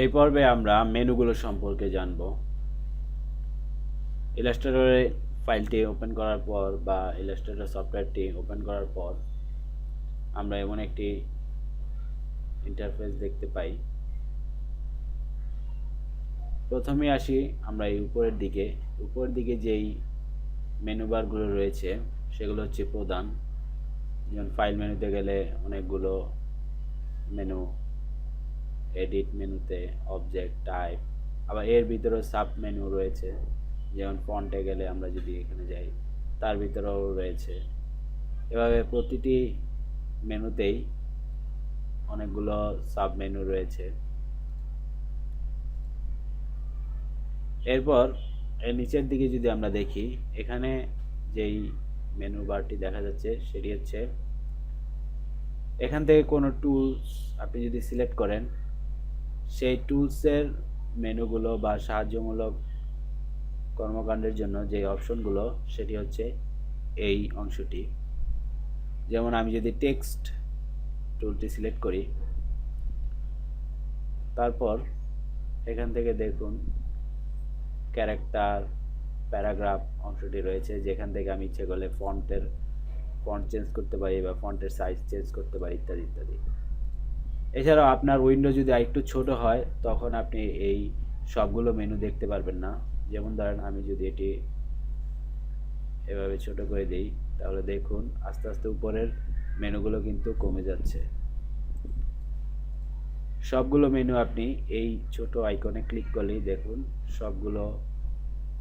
এই পর্বে আমরা মেনুগুলো সম্পর্কে জানব। ইলাস্ট্রেটরে ফাইলটি ওপেন করার পর বা ইলাস্ট্রেটর সফটওয়্যারটি ওপেন করার পর আমরা এমন একটি ইন্টারফেস দেখতে পাই। প্রথমে আসি আমরা এই উপরের দিকে। উপরের দিকে যেই মেনু বারগুলো রয়েছে, সেগুলো হচ্ছে প্রধান। যেমন ফাইল মেনুতে গেলে অনেকগুলো মেনু এডিট মেনুতে অবজেক্ট টাইপ আবার এর ভিতরেও সাব মেনু রয়েছে, যেমন ফন্টে গেলে আমরা যদি এখানে যাই, তার ভিতরেও রয়েছে। এভাবে প্রতিটি মেনুতেই অনেকগুলো সাব মেনু রয়েছে। এরপর এর নিচের দিকে যদি আমরা দেখি, এখানে যেই মেনু বারটি দেখা যাচ্ছে, সেটি হচ্ছে, এখান থেকে কোনো টুলস আপনি যদি সিলেক্ট করেন সেই টুলসের মেনুগুলো বা সাহায্যমূলক কর্মকাণ্ডের জন্য যে অপশনগুলো, সেটি হচ্ছে এই অংশটি। যেমন আমি যদি টেক্সট টুলটি সিলেক্ট করি, তারপর এখান থেকে দেখুন ক্যারেক্টার প্যারাগ্রাফ অংশটি রয়েছে, যেখান থেকে আমি ইচ্ছে করলে ফন্টের ফন্ট চেঞ্জ করতে পারি বা ফন্টের সাইজ চেঞ্জ করতে পারি, ইত্যাদি ইত্যাদি। এছাড়াও আপনার উইন্ডো যদি আরেকটু ছোট হয়, তখন আপনি এই সবগুলো মেনু দেখতে পারবেন না। যেমন ধরেন আমি যদি এটি এভাবে ছোট করে দেই, তাহলে দেখুন আস্তে আস্তে উপরের মেনুগুলো কিন্তু কমে যাচ্ছে। সবগুলো মেনু আপনি এই ছোট আইকনে ক্লিক করলেই দেখুন সবগুলো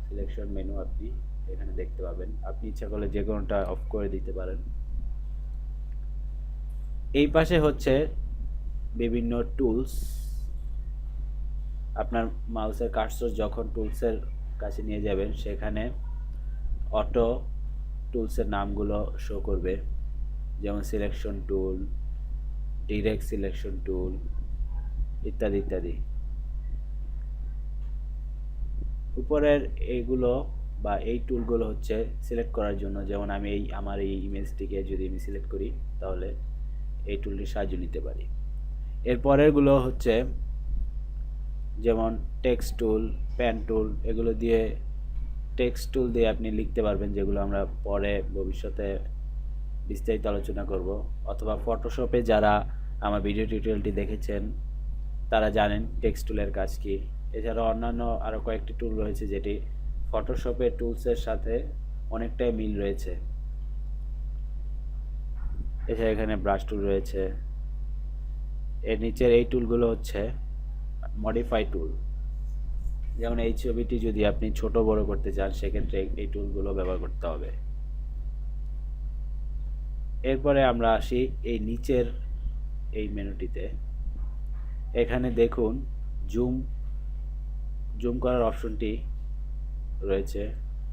সিলেকশন মেনু আপনি এখানে দেখতে পাবেন। আপনি ইচ্ছা করলে যে কোনোটা অফ করে দিতে পারেন। এই পাশে হচ্ছে বিভিন্ন টুলস আপনার মাউসের কার্সর যখন টুলসের কাছে নিয়ে যাবেন, সেখানে অটো টুলসের নামগুলো শো করবে। যেমন selection tool direct selection tool ইত্যাদি ইত্যাদি। উপরের এইগুলো বা এই টুলগুলো হচ্ছে সিলেক্ট করার জন্য। যেমন আমি এই, আমার এই ইমেজটিকে যদি আমি সিলেক্ট করি, তাহলে এই টুলটির সাহায্য নিতে পারি। এর পরেরগুলো হচ্ছে যেমন টেক্সট টুল প্যান টুল এগুলো দিয়ে টেক্সট টুল দিয়ে আপনি লিখতে পারবেন যেগুলো আমরা পরে ভবিষ্যতে বিস্তারিত আলোচনা করব। অথবা ফটোশপে যারা আমার ভিডিও টিউটোরিয়ালটি দেখেছেন, তারা জানেন টেক্সট টুলের কাজ কি। এছাড়া অন্যান্য আরও কয়েকটি টুল রয়েছে যেটি ফটোশপের টুলসের সাথে অনেকটাই মিল রয়েছে। এছাড়া এখানে ব্রাশ টুল রয়েছে। এর নিচের এই টুলগুলো হচ্ছে মডিফাই টুল যেমন এই ছবিটি যদি আপনি ছোট বড় করতে চান, সেক্ষেত্রে এই টুলগুলো ব্যবহার করতে হবে। এরপরে আমরা আসি এই নিচের এই মেনুটিতে। এখানে দেখুন জুম জুম করার অপশনটি রয়েছে।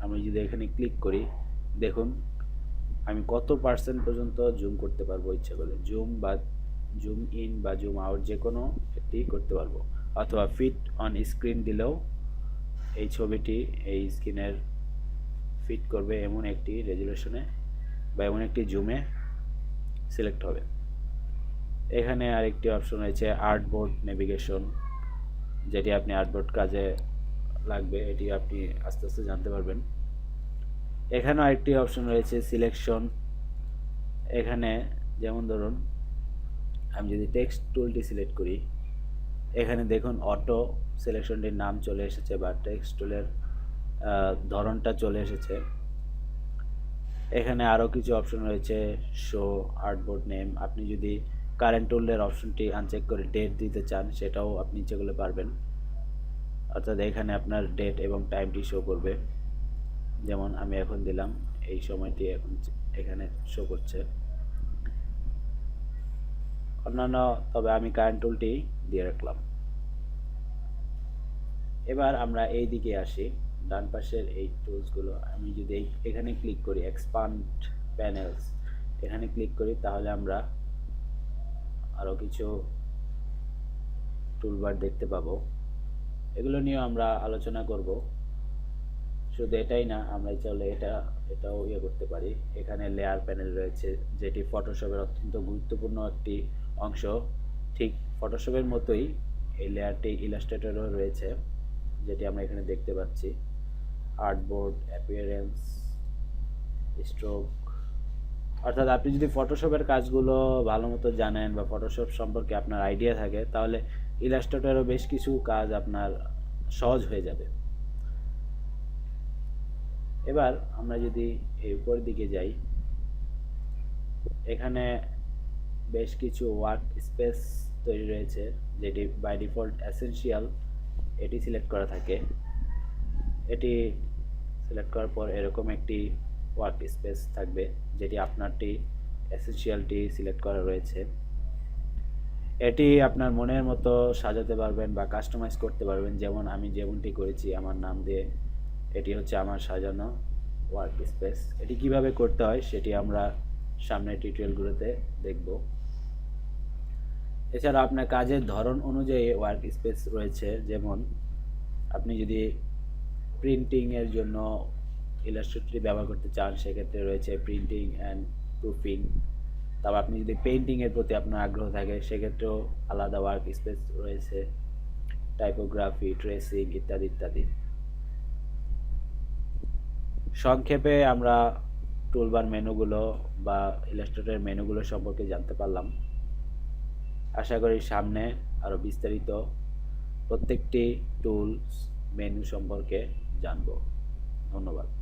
আমি যদি এখানে ক্লিক করি, দেখুন আমি কত পার্সেন্ট পর্যন্ত জুম করতে পারব ইচ্ছা করলে। জুম বা জুম ইন বা জুম আউট যে কোনো একটি করতে পারব। অথবা ফিট অন স্ক্রিন দিলেও এই ছবিটি এই স্ক্রিনের ফিট করবে এমন একটি রেজুলেশনে বা এমন একটি জুমে সিলেক্ট হবে। এখানে আরেকটি অপশন রয়েছে আর্টবোর্ড নেভিগেশন যেটি আপনি আর্টবোর্ড কাজে লাগবে, এটি আপনি আস্তে আস্তে জানতে পারবেন। এখানেও আরেকটি অপশন রয়েছে সিলেকশন এখানে যেমন ধরুন আমি যদি টেক্সট টুলটি সিলেক্ট করি, এখানে দেখুন অটো সিলেকশনটির নাম চলে এসেছে বা টেক্সট টুলের ধরনটা চলে এসেছে। এখানে আরও কিছু অপশন রয়েছে শো আর্টবোর্ড নেম আপনি যদি কারেন্ট টুলের অপশনটি আনচেক করে ডেট দিতে চান, সেটাও আপনি ইচ্ছে করলে পারবেন। অর্থাৎ এখানে আপনার ডেট এবং টাইমটি শো করবে। যেমন আমি এখন দিলাম, এই সময়টি এখন এখানে শো করছে। অন্যান্য তবে আমি কারেন্ট টুলটি দিয়ে রাখলাম। এবার আমরা এই দিকে আসি। ডান পাশের এই টুলসগুলো আমি যদি এখানে ক্লিক করি এক্সপান্ড প্যানেলস এখানে ক্লিক করি, তাহলে আমরা আরও কিছু টুলবার দেখতে পাবো। এগুলো নিয়েও আমরা আলোচনা করব। শুধু এটাই না, আমরা চাইলে এটা, এটাও ইয়ে করতে পারি। এখানে লেয়ার প্যানেল রয়েছে, যেটি ফটোশপের অত্যন্ত গুরুত্বপূর্ণ একটি অংশ। ঠিক ফটোশপের মতোই এই লেয়ারটি ইলাস্ট্রেটরও রয়েছে, যেটি আমরা এখানে দেখতে পাচ্ছি। আর্টবোর্ড অ্যাপিয়ারেন্স স্ট্রোক অর্থাৎ আপনি যদি ফটোশপের কাজগুলো ভালো মতো জানেন বা ফটোশপ সম্পর্কে আপনার আইডিয়া থাকে, তাহলে ইলাস্ট্রেটরও বেশ কিছু কাজ আপনার সহজ হয়ে যাবে। এবার আমরা যদি এই উপরের দিকে যাই, এখানে বেশ কিছু ওয়ার্ক স্পেস তৈরি রয়েছে, যেটি বাই ডিফল্ট অ্যাসেনশিয়াল এটি সিলেক্ট করা থাকে। এটি সিলেক্ট করার পর এরকম একটি ওয়ার্ক স্পেস থাকবে, যেটি আপনারটি এসেনশিয়ালটি সিলেক্ট করা রয়েছে। এটি আপনার মনের মতো সাজাতে পারবেন বা কাস্টমাইজ করতে পারবেন। যেমন আমি যেমনটি করেছি, আমার নাম দিয়ে এটি হচ্ছে আমার সাজানো ওয়ার্ক স্পেস এটি কীভাবে করতে হয়, সেটি আমরা সামনের টিউটোরিয়ালগুলোতে দেখব। এছাড়া আপনার কাজের ধরন অনুযায়ী ওয়ার্ক স্পেস রয়েছে, যেমন আপনি যদি প্রিন্টিংয়ের জন্য ইলাস্ট্রেটরি ব্যবহার করতে চান, সেক্ষেত্রে রয়েছে প্রিন্টিং অ্যান্ড প্রুফিং তারপর আপনি যদি পেন্টিংয়ের প্রতি আপনার আগ্রহ থাকে, সেক্ষেত্রেও আলাদা ওয়ার্ক স্পেস রয়েছে। টাইপোগ্রাফি ট্রেসিং ইত্যাদি ইত্যাদি। সংক্ষেপে আমরা টুলবার মেনুগুলো বা ইলাস্ট্রেটরের মেনুগুলো সম্পর্কে জানতে পারলাম। আশা করি সামনে আরও বিস্তারিত প্রত্যেকটি টুলস মেনু সম্পর্কে জানব। ধন্যবাদ।